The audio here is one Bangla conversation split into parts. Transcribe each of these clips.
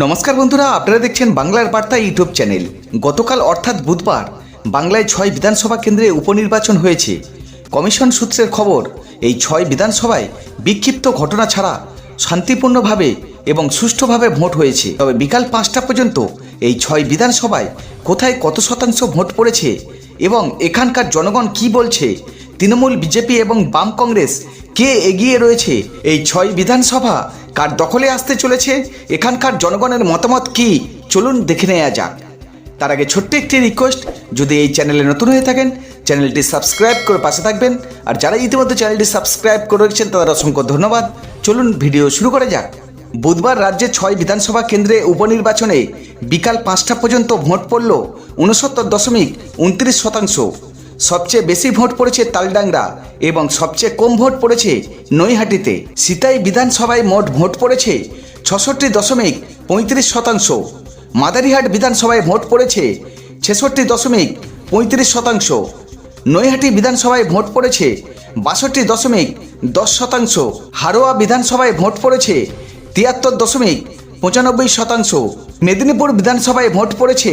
নমস্কার বন্ধুরা, আপনারা দেখছেন বাংলার বার্তা ইউটিউব চ্যানেল। গতকাল অর্থাৎ বুধবার বাংলায় ছয় বিধানসভা কেন্দ্রে উপনির্বাচন হয়েছে। কমিশন সূত্রের খবর, এই ছয় বিধানসভায় বিক্ষিপ্ত ঘটনা ছাড়া শান্তিপূর্ণভাবে এবং সুষ্ঠুভাবে ভোট হয়েছে। তবে বিকাল পাঁচটা পর্যন্ত এই ছয় বিধানসভায় কোথায় কত শতাংশ ভোট পড়েছে এবং এখানকার জনগণ কি বলছে, তৃণমূল বিজেপি এবং বাম কংগ্রেস কে এগিয়ে রয়েছে এই ছয় বিধানসভা কার দখলে আসতে চলেছে? এখানকার জনগণের মতামত কি? চলুন দেখে নেওয়া যাক। তার আগে ছোট্ট একটি রিকোয়েস্ট যদি এই চ্যানেলে নতুন হয়ে থাকেন, চ্যানেলটি সাবস্ক্রাইব করে পাশে থাকবেন। আর যারা ইতিমধ্যে চ্যানেলটি সাবস্ক্রাইব করে রেখেছেন, তাদের অসংখ্য ধন্যবাদ। চলুন ভিডিও শুরু করা যাক। বুধবার রাজ্যে ছয় বিধানসভা কেন্দ্রে উপনির্বাচনে বিকাল পাঁচটা পর্যন্ত ভোট পড়ল উনসত্তর দশমিক উনত্রিশ শতাংশ। সবচেয়ে বেশি ভোট পড়েছে তালডাংরা এবং সবচেয়ে কম ভোট পড়েছে নৈহাটিতে। সিতাই বিধানসভায় মোট ভোট পড়েছে ছষট্টি দশমিক পঁয়ত্রিশ শতাংশ। মাদারিহাট বিধানসভায় ভোট পড়েছে ছেষট্টি দশমিক পঁয়ত্রিশ শতাংশ। নৈহাটি বিধানসভায় ভোট পড়েছে বাষট্টি দশমিক দশ শতাংশ। হারোয়া বিধানসভায় ভোট পড়েছে তিয়াত্তর দশমিক পঁচানব্বই শতাংশ। মেদিনীপুর বিধানসভায় ভোট পড়েছে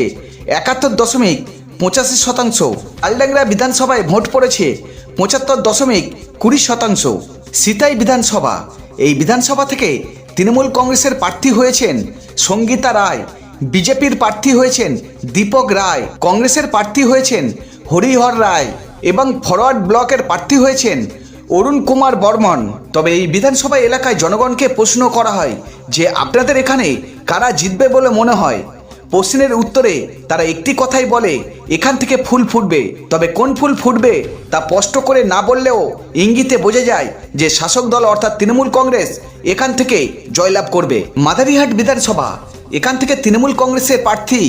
একাত্তর দশমিক পঁচাশি শতাংশ। আলডাংরা বিধানসভায় ভোট পড়েছে পঁচাত্তর দশমিক কুড়ি শতাংশ। সিতাই বিধানসভা। এই বিধানসভা থেকে তৃণমূল কংগ্রেসের প্রার্থী হয়েছেন সঙ্গীতা রায়। বিজেপির প্রার্থী হয়েছেন দীপক রায়। কংগ্রেসের প্রার্থী হয়েছেন হরিহর রায়। এবং ফরওয়ার্ড ব্লকের প্রার্থী হয়েছেন অরুণ কুমার বর্মন। তবে এই বিধানসভা এলাকায় জনগণকে প্রশ্ন করা হয় যে আপনাদের এখানে কারা জিতবে বলে মনে হয়? প্রশ্নের উত্তরে তারা একটি কথাই বলে, এখান থেকে ফুল ফুটবে। তবে কোন ফুল ফুটবে তা স্পষ্ট করে না বললেও ইঙ্গিতে বোঝা যায় যে শাসক দল অর্থাৎ তৃণমূল কংগ্রেস এখান থেকে জয়লাভ করবে। মাদারিহাট বিধানসভা, এখান থেকে তৃণমূল কংগ্রেসের প্রার্থী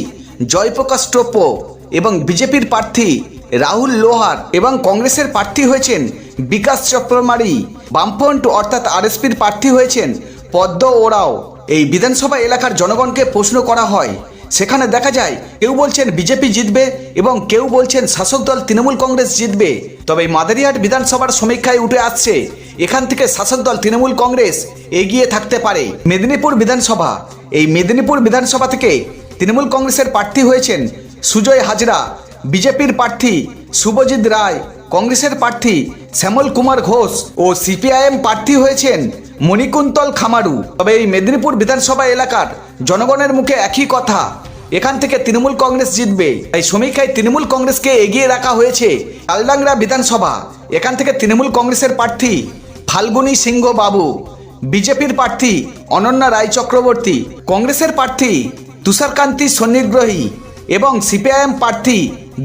জয়প্রকাশ টোপ্প এবং বিজেপির প্রার্থী রাহুল লোহার এবং কংগ্রেসের প্রার্থী হয়েছেন বিকাশ চক্রমারি। বামফ্রন্ট অর্থাৎ আরএসপির প্রার্থী হয়েছেন পদ্ম ওরাও। এই বিধানসভা এলাকার জনগণকে প্রশ্ন করা হয় সেখানে দেখা যায় কেউ বলছেন বিজেপি জিতবে এবং কেউ বলছেন শাসক দল তৃণমূল কংগ্রেস জিতবে। তবে মাদারিহাট বিধানসভার সমীক্ষায় উঠে আসছে, এখান থেকে শাসক দল তৃণমূল কংগ্রেস এগিয়ে থাকতে পারে। মেদিনীপুর বিধানসভা, এই মেদিনীপুর বিধানসভা থেকে তৃণমূল কংগ্রেসের প্রার্থী হয়েছেন সুজয় হাজরা। বিজেপির প্রার্থী শুভজিৎ রায়, কংগ্রেসের প্রার্থী শ্যামল কুমার ঘোষ ও সিপিআইএম প্রার্থী হয়েছেন মণিকুন্তল খামারু। তবে এই মেদিনীপুর বিধানসভা এলাকার জনগণের মুখে একই কথা। এখান থেকে তৃণমূল কংগ্রেস জিতবে। তাই সমীক্ষায় তৃণমূল কংগ্রেসকে এগিয়ে রাখা হয়েছে তালডাংরা বিধানসভা। এখান থেকে তৃণমূল কংগ্রেসের প্রার্থী ফাল্গুনী সিংহ বাবু বিজেপির প্রার্থী অনন্যা রায় চক্রবর্তী। কংগ্রেসের প্রার্থী তুষারকান্তি সন্নিগ্রহী এবং সিপিআইএম প্রার্থী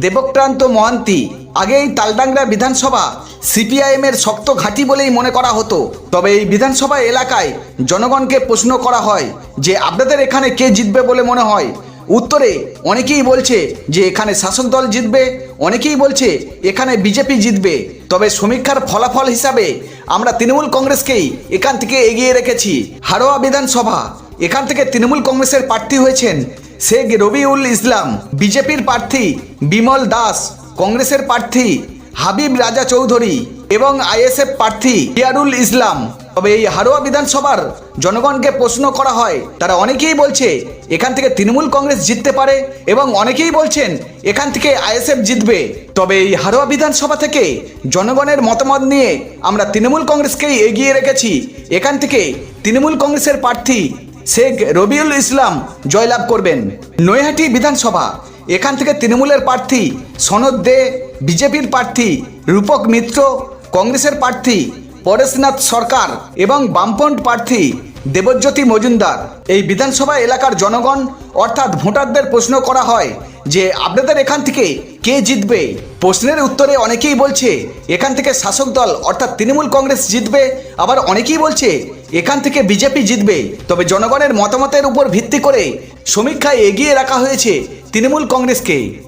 দেবক্রান্ত মহান্তি। আগে এই তালডাংরা বিধানসভা সিপিআইএমের শক্ত ঘাঁটি বলেই মনে করা হতো। তবে এই বিধানসভা এলাকায় জনগণকে প্রশ্ন করা হয় যে, আপনাদের এখানে কে জিতবে বলে মনে হয়? উত্তরে অনেকেই বলছে যে, এখানে শাসক দল জিতবে। অনেকেই বলছে, এখানে বিজেপি জিতবে। তবে সমীক্ষার ফলাফল হিসাবে আমরা তৃণমূল কংগ্রেসকেই এখান থেকে এগিয়ে রেখেছি। হারোয়া বিধানসভা, এখান থেকে তৃণমূল কংগ্রেসের প্রার্থী হয়েছেন শেখ রবিউল ইসলাম। বিজেপির প্রার্থী বিমল দাস, কংগ্রেসের প্রার্থী হাবিব রাজা চৌধুরী এবং আইএসএফ প্রার্থী ইয়ারুল ইসলাম। তবে এই হারোয়া বিধানসভার জনগণকে প্রশ্ন করা হয়, তারা অনেকেই বলছে এখান থেকে তৃণমূল কংগ্রেস জিততে পারে এবং অনেকেই বলছেন এখান থেকে আইএসএফ জিতবে। তবে এই হারোয়া বিধানসভা থেকে জনগণের মতামত নিয়ে আমরা তৃণমূল কংগ্রেসকেই এগিয়ে রেখেছি। এখান থেকে তৃণমূল কংগ্রেসের প্রার্থী শেখ রবিউল ইসলাম জয়লাভ করবেন। নৈহাটি বিধানসভা, এখান থেকে তৃণমূলের প্রার্থী সনদ দে বিজেপির প্রার্থী রূপক মিত্র, কংগ্রেসের প্রার্থী পরেশনাথ সরকার এবং বামপন্থ প্রার্থী দেবজ্যোতি মজুমদার। এই বিধানসভা এলাকার জনগণ অর্থাৎ ভোটারদের প্রশ্ন করা হয় যে, আপনাদের এখান থেকে কে জিতবে? প্রশ্নের উত্তরে অনেকেই বলছে, এখান থেকে শাসক দল অর্থাৎ তৃণমূল কংগ্রেস জিতবে। আবার অনেকেই বলছে, এখান থেকে বিজেপি জিতবে। তবে জনগণের মতামতের উপর ভিত্তি করে সমীক্ষায় এগিয়ে রাখা হয়েছে তৃণমূল কংগ্রেসকে।